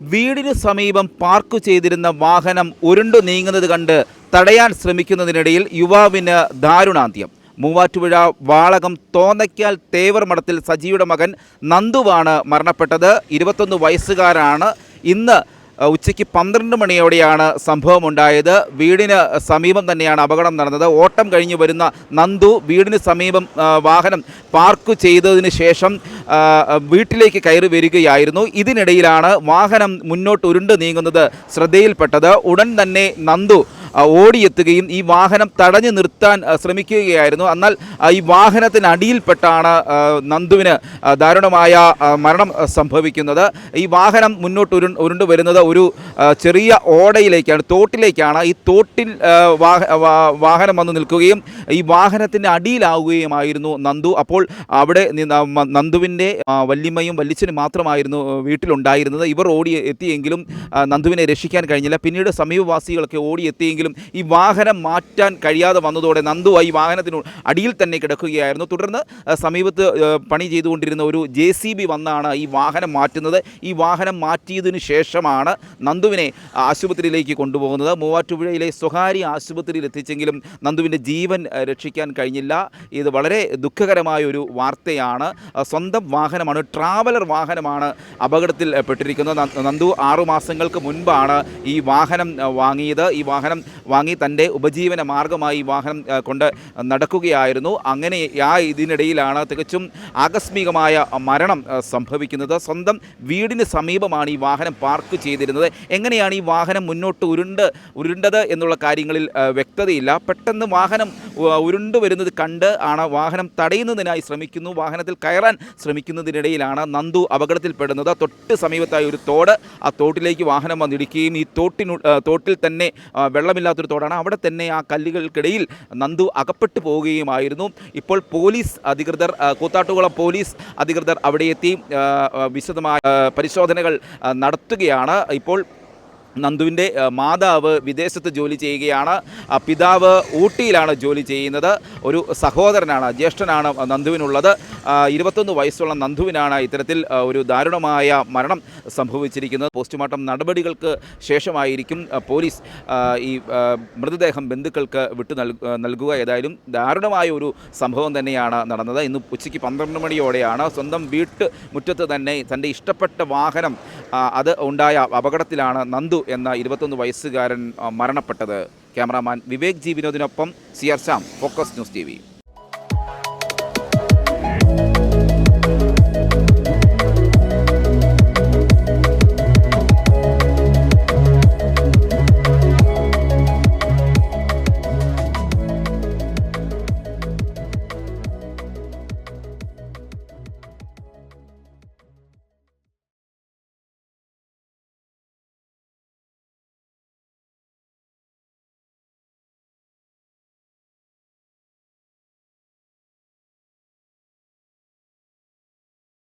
വീടിനു സമീപം പാർക്ക് ചെയ്തിരുന്ന വാഹനം ഉരുണ്ടു നീങ്ങുന്നത് കണ്ട് തടയാൻ ശ്രമിക്കുന്നതിനിടയിൽ യുവാവിന് ദാരുണാന്ത്യം. മൂവാറ്റുപുഴ വാളകം തോന്നയ്ക്കാൽ തേവർ മഠത്തിൽ സജിയുടെ മകൻ നന്ദുവാണ് മരണപ്പെട്ടത്. ഇരുപത്തൊന്ന് വയസ്സുകാരാണ്. ഇന്ന് ഉച്ചയ്ക്ക് പന്ത്രണ്ട് മണിയോടെയാണ് സംഭവമുണ്ടായത്. വീടിന് സമീപം തന്നെയാണ് അപകടം നടന്നത്. ഓട്ടം കഴിഞ്ഞ് വരുന്ന നന്ദു വീടിന് സമീപം വാഹനം പാർക്ക് ചെയ്തതിന് ശേഷം വീട്ടിലേക്ക് കയറി വരികയായിരുന്നു. ഇതിനിടയിലാണ് വാഹനം മുന്നോട്ട് ഉരുണ്ട് നീങ്ങുന്നത് ശ്രദ്ധയിൽപ്പെട്ടത്. ഉടൻ തന്നെ നന്ദു ഓടിയെത്തുകയും ഈ വാഹനം തടഞ്ഞു നിർത്താൻ ശ്രമിക്കുകയായിരുന്നു. എന്നാൽ ഈ വാഹനത്തിനടിയിൽപ്പെട്ടാണ് നന്ദുവിന് ദാരുണമായ മരണം സംഭവിക്കുന്നത്. ഈ വാഹനം മുന്നോട്ട് ഉരു ഉരുണ്ടു വരുന്നത് ഒരു ചെറിയ ഓടയിലേക്കാണ് തോട്ടിലേക്കാണ്. ഈ തോട്ടിൽ വാഹനം വന്ന് നിൽക്കുകയും ഈ വാഹനത്തിന്റെ അടിയിലാവുകയുമായിരുന്നു നന്ദു. അപ്പോൾ അവിടെ നന്ദുവിന്റെ വല്യമ്മയും വല്യച്ഛനും മാത്രമായിരുന്നു വീട്ടിലുണ്ടായിരുന്നത്. ഇവർ ഓടി എത്തിയെങ്കിലും നന്ദുവിനെ രക്ഷിക്കാൻ കഴിഞ്ഞില്ല. പിന്നീട് സമീപവാസികളൊക്കെ ഓടിയെത്തിയെങ്കിലും ഈ വാഹനം മാറ്റാൻ കഴിയാതെ വന്നതോടെ നന്ദു ഈ വാഹനത്തിന് അടിയിൽ തന്നെ കിടക്കുകയായിരുന്നു. തുടർന്ന് സമീപത്ത് പണി ചെയ്തുകൊണ്ടിരുന്ന ഒരു ജെ സി ബി വന്നാണ് ഈ വാഹനം മാറ്റുന്നത്. ഈ വാഹനം മാറ്റിയതിനു ശേഷമാണ് നന്ദുവിനെ ആശുപത്രിയിലേക്ക് കൊണ്ടുപോകുന്നത്. മൂവാറ്റുപുഴയിലെ സ്വകാര്യ ആശുപത്രിയിൽ എത്തിച്ചെങ്കിലും നന്ദുവിന്റെ ജീവൻ രക്ഷിക്കാൻ കഴിഞ്ഞില്ല. ഇത് വളരെ ദുഃഖകരമായ ഒരു വാർത്തയാണ്. സ്വന്തം വാഹനമാണ് ട്രാവലർ വാഹനമാണ് അപകടത്തിൽ പെട്ടിരിക്കുന്നത്. നന്ദു ആറു മാസങ്ങൾക്ക് മുൻപാണ് ഈ വാഹനം വാങ്ങിയത്. ഈ വാഹനം വാങ്ങി തന്റെ ഉപജീവന മാർഗമായി വാഹനം കൊണ്ട് നടക്കുകയായിരുന്നു. അങ്ങനെ ആ ഇതിനിടയിലാണ് തികച്ചും ആകസ്മികമായ മരണം സംഭവിക്കുന്നത്. സ്വന്തം വീടിന് സമീപമാണ് ഈ വാഹനം പാർക്ക് ചെയ്തിരുന്നത്. എങ്ങനെയാണ് ഈ വാഹനം മുന്നോട്ട് ഉരുണ്ട് ഉരുണ്ടത് എന്നുള്ള കാര്യങ്ങളിൽ വ്യക്തതയില്ല. പെട്ടെന്ന് വാഹനം ഉരുണ്ട് വരുന്നത് കണ്ട് ആണ് വാഹനം തടയുന്നതിനായി ശ്രമിക്കുന്നു. വാഹനത്തിൽ കയറാൻ ശ്രമിക്കുന്നതിനിടയിലാണ് നന്ദു അപകടത്തിൽപ്പെടുന്നത്. തൊട്ട് സമീപത്തായി ഒരു തോട് ആ തോട്ടിലേക്ക് വാഹനം വന്നിടിക്കുകയും ഈ തോട്ടിനു തോട്ടിൽ തന്നെ വെള്ളമില്ലാത്തൊരു തോടാണ്. അവിടെ തന്നെ ആ കല്ലുകൾക്കിടയിൽ നന്ദു അകപ്പെട്ടു പോവുകയുമായിരുന്നു. ഇപ്പോൾ പോലീസ് അധികൃതർ കൂത്താട്ടുകുളം പോലീസ് അധികൃതർ അവിടെ എത്തി വിശദമായ പരിശോധനകൾ നടത്തുകയാണ്. ഇപ്പോൾ നന്ദുവിന്റെ മാതാവ് വിദേശത്ത് ജോലി ചെയ്യുകയാണ്. പിതാവ് ഊട്ടിയിലാണ് ജോലി ചെയ്യുന്നത്. ഒരു സഹോദരനാണ് ജ്യേഷ്ഠനാണ് നന്ദുവിനുള്ളത്. ഇരുപത്തൊന്ന് വയസ്സുള്ള നന്ദുവിനാണ് ഇത്തരത്തിൽ ഒരു ദാരുണമായ മരണം സംഭവിച്ചിരിക്കുന്നത്. പോസ്റ്റ്മോർട്ടം നടപടികൾക്ക് ശേഷമായിരിക്കും പോലീസ് ഈ മൃതദേഹം ബന്ധുക്കൾക്ക് വിട്ടു നൽ നൽകുക. ഏതായാലും ദാരുണമായ ഒരു സംഭവം തന്നെയാണ് നടന്നത്. ഇന്ന് ഉച്ചയ്ക്ക് പന്ത്രണ്ട് മണിയോടെയാണ് സ്വന്തം വീട്ട് മുറ്റത്ത് തന്നെ തന്റെ ഇഷ്ടപ്പെട്ട വാഹനം അത് ഉണ്ടായ അപകടത്തിലാണ് നന്ദു എന്ന ഇരുപത്തൊന്ന് വയസ്സുകാരൻ മരണപ്പെട്ടത്. ക്യാമറാമാൻ വിവേക് ജി വിനോദിനൊപ്പം സിയർ ഫോക്കസ് ന്യൂസ് ടി